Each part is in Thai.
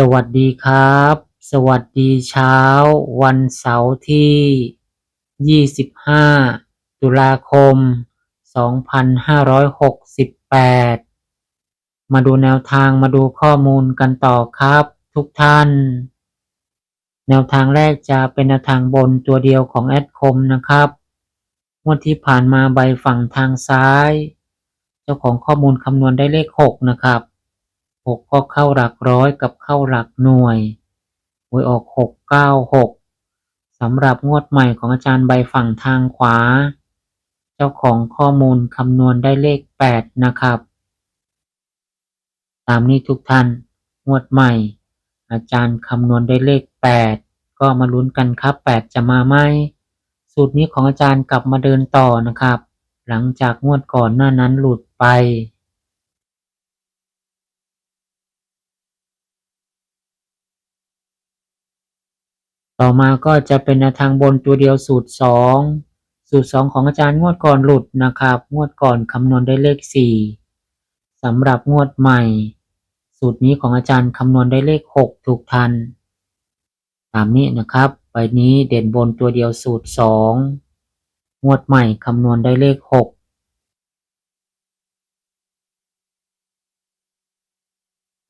สวัสดีครับ สวัสดีเช้า วันเสาร์ที่ 25 ตุลาคม 2568 มาดูแนวทางมาดูข้อมูลกันต่อครับ ทุกท่าน แนวทางแรกจะเป็นแนวทางบนตัวเดียวของแอดคมนะครับงวดที่ผ่านมาใบฝั่งทางซ้าย เจ้าของข้อมูลคำนวณได้เลข 6 นะครับ หกก็เข้าหลักร้อยกับเข้าหลักหน่วยหวยออกหกเก้าหกสำหรับงวดใหม่ของอาจารย์ใบฝั่งทางขวา เจ้าของข้อมูลคำนวณได้เลขแปดนะครับ ตามนี้ทุกท่านงวดใหม่ อาจารย์คำนวณได้เลขแปดก็มาลุ้นกันครับแปดจะมาไหมสูตรนี้ของอาจารย์กลับมาเดินต่อนะครับ หลังจากงวดก่อนหน้านั้นหลุดไป ต่อมาก็จะเป็นทางบนตัวเดียวสูตร 2 สูตร 2 ของอาจารย์งวดก่อนหลุดนะครับ งวดก่อนคำนวณได้เลข 4สำหรับงวดใหม่ สูตรนี้ของอาจารย์คำนวณได้เลข 6 ถูกทัน ตามนี้นะครับใบนี้เด่นบนตัวเดียวสูตร 2 งวดใหม่คำนวณได้เลข 6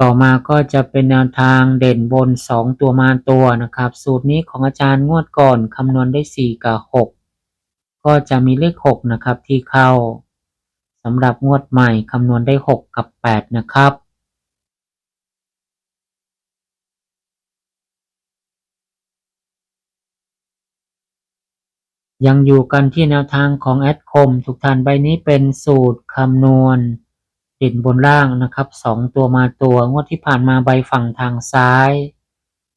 ต่อมาก็จะเป็นแนวทางเด่นบน 2 ตัวมาตัวนะครับ สูตรนี้ของอาจารย์งวดก่อนคำนวณได้ 4 กับ 6 ก็จะมีเลข 6 นะครับที่เข้าสำหรับงวดใหม่คำนวณได้ 6 กับ 8 นะครับยังอยู่กันที่แนวทางของแอดคมทุกท่านใบนี้เป็นสูตรคำนวณ เด่นบนล่างนะครับสองตัวมาตัวงวดที่ผ่านมาใบฝั่งทางซ้าย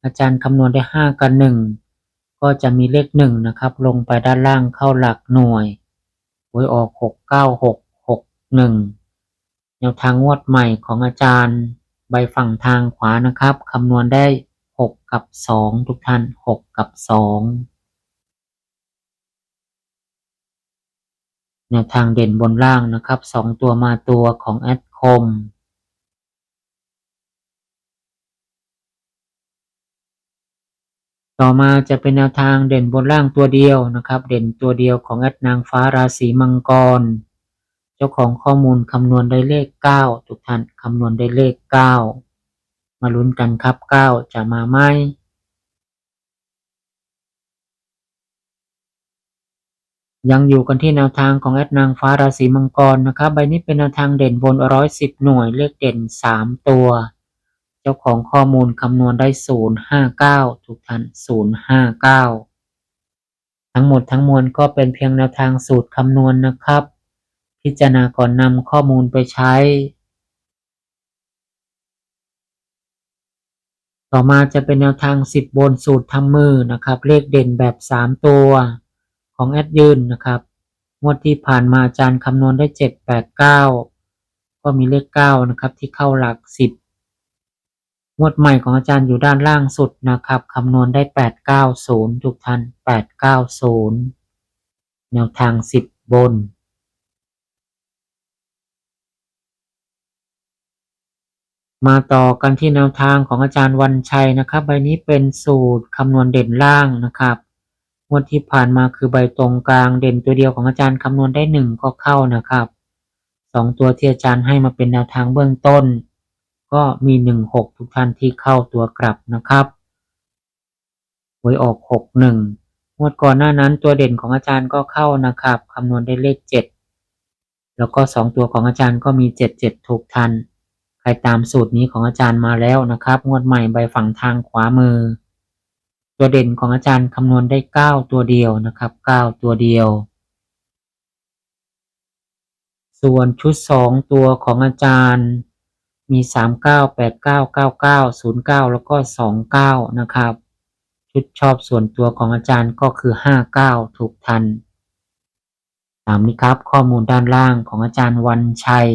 อาจารย์คำนวณได้ห้ากับหนึ่งก็จะมีเลขหนึ่งนะครับ ลงไปด้านล่างเข้าหลักหน่วยหวยออกหกเก้าหกหกหนึ่งแนวทางงวดใหม่ของอาจารย์ ใบฝั่งทางขวานะครับคำนวณได้หกกับสองทุกท่านหกกับสอง แนวทางเด่นบนล่างนะครับสองตัวมาตัวของแอดคมต่อมาจะเป็นแนวทางเด่นบนล่างตัวเดียวนะครับ เด่นตัวเดียวของแอดนางฟ้าราศีมังกร เจ้าของข้อมูลคำนวณได้เลข 9 ทุกท่านคำนวณได้เลข 9 มาลุ้นกันครับ 9 จะมาไหม ยังอยู่กันที่แนวทางของแอดนางฟ้าราศีมังกรนะครับใบนี้เป็นแนวทางเด่นบนร้อยสิบหน่วยเลขเด่นสามตัว เจ้าของข้อมูลคำนวณได้ศูนย์ห้าเก้าทุกท่านศูนย์ห้าเก้าทั้งหมดทั้งมวลก็เป็นเพียงแนวทางสูตรคำนวณนะครับ พิจารณาก่อนนำข้อมูลไปใช้ ต่อมาจะเป็นแนวทาง10บบนสูตรทำมือนะครับ เลขเด่นแบบ3ตัว ของแอดยืนนะครับงวดที่ผ่านมาอาจารย์คำนวณได้ 7 8 9 ก็มีเลข 9 นะครับ ที่เข้าหลัก 10 งวดใหม่ของอาจารย์อยู่ด้านล่างสุดนะครับคำนวณได้ 890 ทุกท่าน 890 แนวทาง 10 บนมาต่อกันที่แนวทางของอาจารย์วันชัยนะครับ ใบนี้เป็นสูตรคำนวณเด่นล่างนะครับ งวดที่ผ่านมาคือใบตรงกลางเด่นตัวเดียวของอาจารย์คำนวณได้หนึ่งก็เข้านะครับสองตัวที่อาจารย์ให้มาเป็นแนวทางเบื้องต้น ก็มีหนึ่งหกทุกท่านที่เข้าตัวกลับนะครับหวยออกหกหนึ่งงวดก่อนหน้านั้นตัวเด่นของอาจารย์ก็เข้านะครับคำนวณได้เลขเจ็ดแล้วก็สองตัวของอาจารย์ก็มีเจ็ดเจ็ดถูกทัน ใครตามสูตรนี้ของอาจารย์มาแล้วนะครับ งวดใหม่ใบฝั่งทางขวามือ ตัวเด่นของอาจารย์คำนวณได้ 9 ตัวเดียวนะครับ 9 ตัวเดียว ส่วนชุดสองตัวของอาจารย์มีสามเก้าแปดเก้าเก้าเก้าศูนย์เก้าแล้วก็สองเก้านะครับ ชุดชอบส่วนตัวของอาจารย์ก็คือห้าเก้าถูกทันตามนี้ครับข้อมูลด้านล่างของอาจารย์วันชัย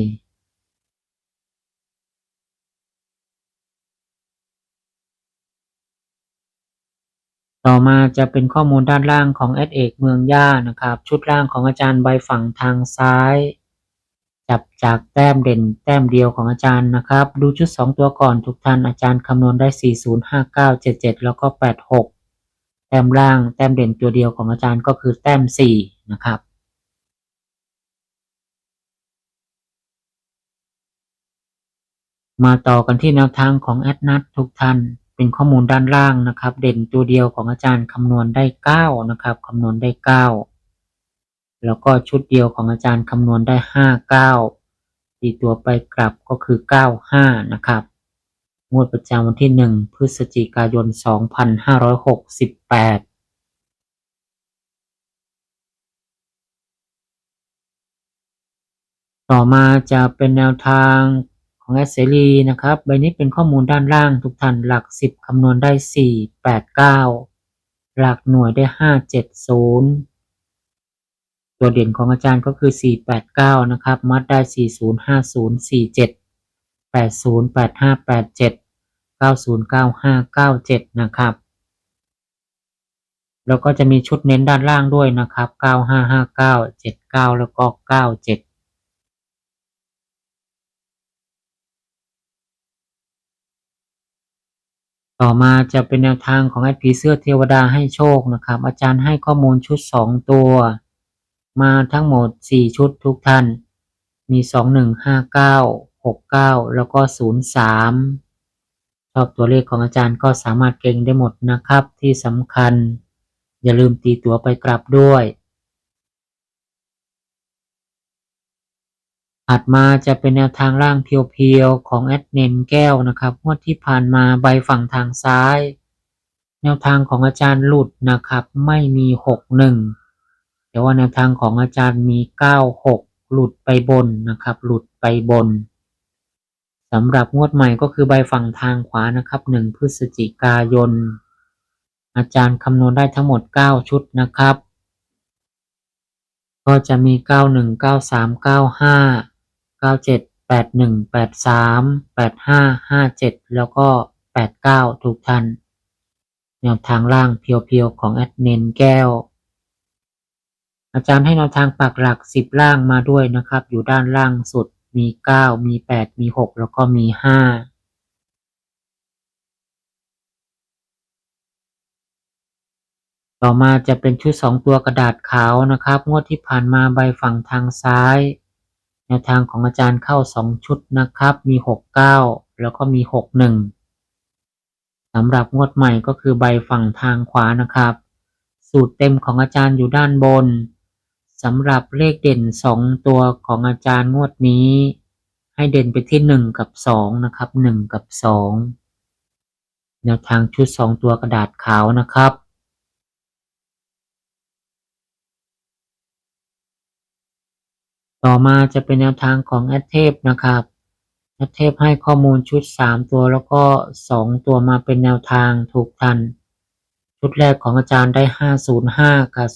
ต่อมาจะเป็นข้อมูลด้านล่างของแอดเอกเมืองย่านะครับ ชุดล่างของอาจารย์ใบฝั่งทางซ้าย จับจากแต้มเด่นแต้มเดียวของอาจารย์นะครับ ดูชุด 2 ตัวก่อนทุกท่านอาจารย์คำนวณได้ 40 59 77 แล้วก็ 86 แต้มล่างแต้มเด่นตัวเดียวของอาจารย์ก็คือแต้ม 4 นะครับมาต่อกันที่แนวทางของแอดนัททุกท่าน เป็นข้อมูลด้านล่างนะครับ เด่นตัวเดียวของอาจารย์คำนวณได้ 9 นะครับคำนวณได้ 9 แล้วก็ชุดเดียวของอาจารย์คำนวณได้ 5 9ตีตัวไปกลับก็คือ 95 นะครับ งวดประจำวันที่ 1 พฤศจิกายน 2568ต่อมาจะเป็นแนวทาง ของแอดเสรีนะครับ ใบนี้เป็นข้อมูลด้านล่างทุกท่านหลัก 10 คำนวณได้ 4 8 9 หลักหน่วยได้ 5 7 0 ตัวเด่นของอาจารย์ก็คือ 489 นะครับ มัดได้ 40 50 47 80 85 87 90 95 97 นะครับ แล้วก็จะมีชุดเน้นด้านล่างด้วยนะครับ 9559 79 แล้วก็ 97 ต่อมาจะเป็นแนวทางของแอดผีเสื้อเทวดาให้โชคนะครับ อาจารย์ให้ข้อมูลชุด 2 ตัว มาทั้งหมด 4 ชุดทุกท่าน มี 2 1 5 9 6 9 แล้วก็ 0 3 ชอบตัวเลขของอาจารย์ก็สามารถเก่งได้หมดนะครับ ที่สำคัญ อย่าลืมตีตัวไปกลับด้วย ถัดมาจะเป็นแนวทางล่างเพียวๆ ของแอดเนนแก้วนะครับงวดที่ผ่านมาใบฝั่งทางซ้าย แนวทางของอาจารย์หลุดนะครับ ไม่มีหกหนึ่งแต่ว่าแนวทางของอาจารย์มีเก้าหกหลุดไปบนนะครับ หลุดไปบนสำหรับงวดใหม่ก็คือใบฝั่งทางขวานะครับหนึ่งพฤศจิกายน อาจารย์คำนวณได้ทั้งหมดเก้าชุดนะครับ ก็จะมีเก้าหนึ่งเก้าเก้าเจ็ดแปดหนึ่งแปดสามแปดห้าห้าเจ็ดแล้วก็แปดเก้าทุกท่านแนวทางล่างเพียวๆของแอดเนนแก้ว อาจารย์ให้แนวทางปักหลักสิบล่างมาด้วยนะครับ อยู่ด้านล่างสุดมีเก้ามีแปดมีหกแล้วก็มีห้าต่อมาจะเป็นชุดสองตัวกระดาษขาวนะครับ งวดที่ผ่านมาใบฝั่งทางซ้าย แนวทางของอาจารย์เข้าสองชุดนะครับ มีหกเก้าแล้วก็มีหกหนึ่งสำหรับงวดใหม่ก็คือใบฝั่งทางขวานะครับ สูตรเต็มของอาจารย์อยู่ด้านบนสำหรับเลขเด่นสองตัวของอาจารย์งวดนี้ ให้เด่นไปที่หนึ่งกับสองนะครับหนึ่งกับสองแนวทางชุดสองตัวกระดาษขาวนะครับ ต่อมาจะเป็นแนวทางของแอดเทพนะครับแอดเทพให้ข้อมูลชุด 3 ตัวแล้วก็ 2 ตัวมาเป็นแนวทางถูกทัน ชุดแรกของอาจารย์ได้ 505 กับ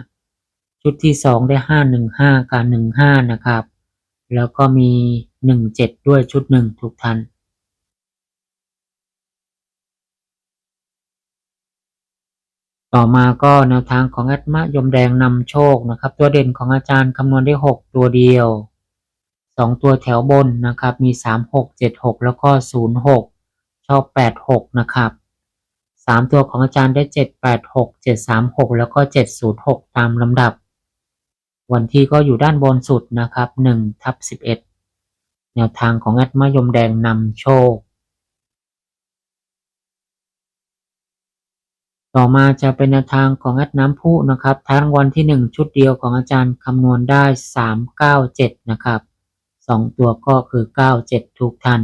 05 ชุดที่ 2 ได้ 515 กับ 15 นะครับ แล้วก็มี 17 ด้วยชุด1ถูกทัน ต่อมาก็แนวทางของแอดมะยมแดงนำโชคนะครับ ตัวเด่นของอาจารย์คำนวณได้ 6 ตัวเดียว 2 ตัวแถวบนนะครับ มี 3 6 7 6 แล้วก็ 0 6 ชอบ 8 6 นะครับ 3 ตัวของอาจารย์ได้ 7 8 6 7 3 6 แล้วก็ 7 0 6 ตามลำดับ วันที่ก็อยู่ด้านบนสุดนะครับ1ทับ11 แนวทางของแอดมะยมแดงนำโชค ต่อมาจะเป็นแนวทางของแอดน้ำพุนะครับทั้งวันที่ 1 ชุดเดียวของอาจารย์คำนวณได้ 3 9 7 นะครับ 2 ตัวก็คือ 9 7 ทุกท่าน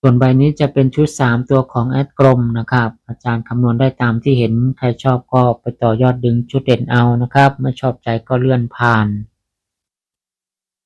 ส่วนใบนี้จะเป็นชุด 3 ตัวของแอดกลมนะครับ อาจารย์คำนวณได้ตามที่เห็น ใครชอบก็ไปต่อยอดดึงชุดเด่นเอานะครับ ไม่ชอบใจก็เลื่อนผ่าน